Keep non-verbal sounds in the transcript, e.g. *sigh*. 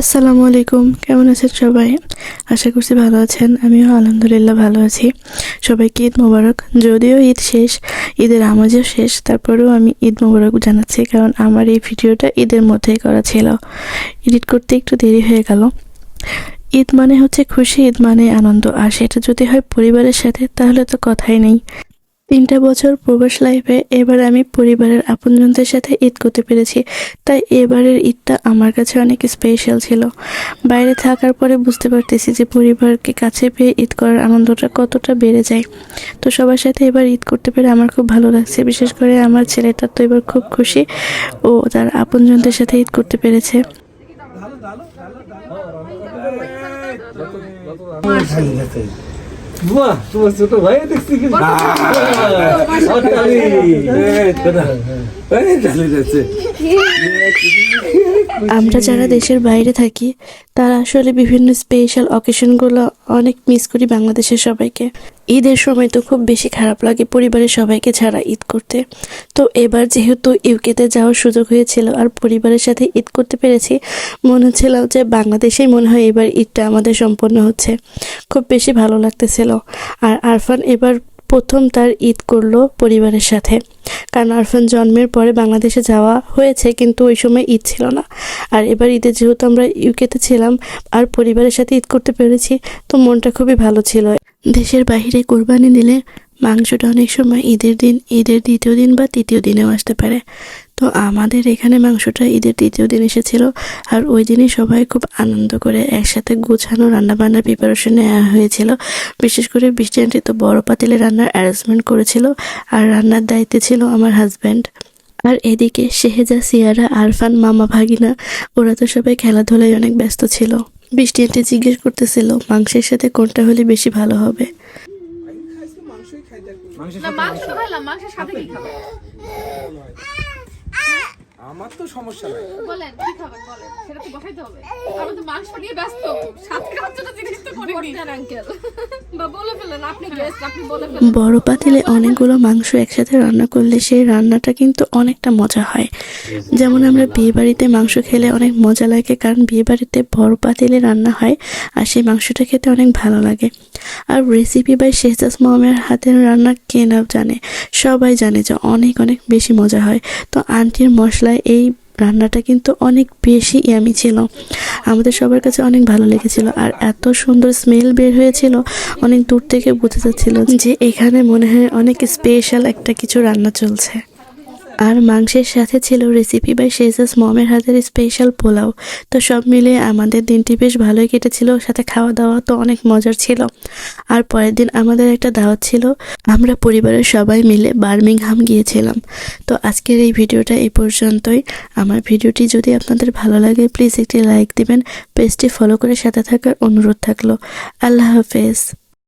আসসালামু আলাইকুম। কেমন আছেন সবাই? আশা করছি ভালো আছেন। আমিও আলহামদুলিল্লাহ ভালো আছি। সবাইকে ঈদ মোবারক। যদিও ঈদ শেষ, ঈদের আমাজও শেষ, তারপরেও আমি ঈদ মোবারক জানাচ্ছি কারণ আমার এই ভিডিওটা ঈদের মধ্যেই করা ছিল। এডিট করতে একটু দেরি হয়ে গেল। ঈদ মানে হচ্ছে খুশি, ঈদ মানে আনন্দ। আর সেটা যদি হয় পরিবারের সাথে, তাহলে তো কথাই নেই। তিনটা বছর প্রবাস লাইফে এবার আমি পরিবারের আপনজনদের সাথে ঈদ করতে পেরেছি। তাই এবারের ঈদটা আমার কাছে অনেক স্পেশাল ছিল। বাইরে থাকার পরে বুঝতে পারতেছি যে পরিবারকে কাছে পেয়ে ঈদ করার আনন্দটা কতটা বেড়ে যায়। তো সবার সাথে এবার ঈদ করতে পেরে আমার খুব ভালো লাগছে। বিশেষ করে আমার ছেলেটা তো এবার খুব খুশি ও তার আপনজনদের সাথে ঈদ করতে পেরেছে। বাহ তোমার ছোট ভাই দেখছি কি? অটালি ডালি যাচ্ছে। আমরা যারা দেশের বাইরে থাকি তারা আসলে বিভিন্ন স্পেশাল অকেশনগুলো অনেক মিস করি বাংলাদেশের সবাইকে। ঈদের সময় তো খুব বেশি খারাপ লাগে পরিবারের সবাইকে ছাড়া ঈদ করতে। তো এবার যেহেতু ইউকেতে যাওয়ার সুযোগ হয়েছিল আর পরিবারের সাথে ঈদ করতে পেরেছি, মনে হচ্ছিল যে বাংলাদেশেই মনে হয় এবার ঈদটা আমাদের সম্পন্ন হচ্ছে। খুব বেশি ভালো লাগতেছিল। আর আরফান এবার প্রথম তার ঈদ করল পরিবারের সাথে। কারণ আরফান জন্মের পরে বাংলাদেশে যাওয়া হয়েছে, কিন্তু ওই সময় ঈদ ছিল না। আর এবার ঈদে যেহেতু আমরা ইউকেতে ছিলাম আর পরিবারের সাথে ঈদ করতে পেরেছি, তো মনটা খুবই ভালো ছিল। দেশের বাহিরে কোরবানি দিলে মাংসটা অনেক সময় ঈদের দিন, ঈদের দ্বিতীয় দিন বা তৃতীয় দিনেও আসতে পারে। তো আমাদের এখানে মাংসটা ঈদের তৃতীয় দিন এসেছিল আর ওই দিনই সবাই খুব আনন্দ করে একসাথে গোছানো রান্নাবান্নার প্রিপারেশন নেওয়া হয়েছিল। বিশেষ করে বৃষ্টি আন্টি তো বড় পাতিলে রান্নার অ্যারেঞ্জমেন্ট করেছিল আর রান্নার দায়িত্বে ছিল আমার হাজব্যান্ড আর এদিকে শেহেজা সিয়ারা আরফান মামা ভাগিনা ওরা তো সবাই খেলাধুলায় অনেক ব্যস্ত ছিল। বৃষ্টি আন্টি জিজ্ঞেস করতেছিল মাংসের সাথে কোনটা হলে বেশি ভালো হবে? মাংস তো খাইলাম মাংসের সাথে কি খাবেন আমার তো সমস্যা নাই। বলেন, কি খাবেন? বলেন, সেটা তো বসাইতে হবে। আমি তো মাংস নিয়ে ব্যস্ত। সাথে খাওয়ার তো *laughs* বড় পাতিলে অনেকগুলো মাংস একসাথে রান্না করলে সেই রান্নাটা কিন্তু অনেকটা মজা হয়। যেমন আমরা বিয়ে বাড়িতে মাংস খেলে অনেক মজা লাগে, কারণ বিয়ে বাড়িতে বড় পাতিলে রান্না হয়, আর সেই মাংসটা খেতে অনেক ভালো লাগে। আর রেসিপি বাই শেহজাজ মোহামের হাতের রান্না কে না জানে, সবাই জানে যে অনেক অনেক বেশি মজা হয়। তো আন্টির মশলায় এই রান্নাটা কিন্তু অনেক বেশি ইয়ামি ছিল। আমাদের সবার কাছে অনেক ভালো লেগেছিল আর এত সুন্দর স্মেল বের হয়েছিল, অনেক দূর থেকে বোঝা যাচ্ছিল যে এখানে মনে হয় অনেক স্পেশাল একটা কিছু রান্না চলছে। আর মাংসের সাথে ছিল রেসিপি বাই শেজাস মমের হাতের স্পেশাল পোলাও। তো সব মিলিয়ে আমাদের দিনটি বেশ ভালোই কেটেছিল, সাথে খাওয়া দাওয়া তো অনেক মজার ছিল। আর পরের দিন আমাদের একটা দাওয়াত ছিল, আমরা পরিবারের সবাই মিলে বার্মিংহাম গিয়েছিলাম। তো আজকের এই ভিডিওটা এই পর্যন্তই। আমার ভিডিওটি যদি আপনাদের ভালো লাগে প্লিজ একটি লাইক দিবেন পেজটি ফলো করে সাথে থাকার অনুরোধ থাকল। আল্লাহ হাফেজ।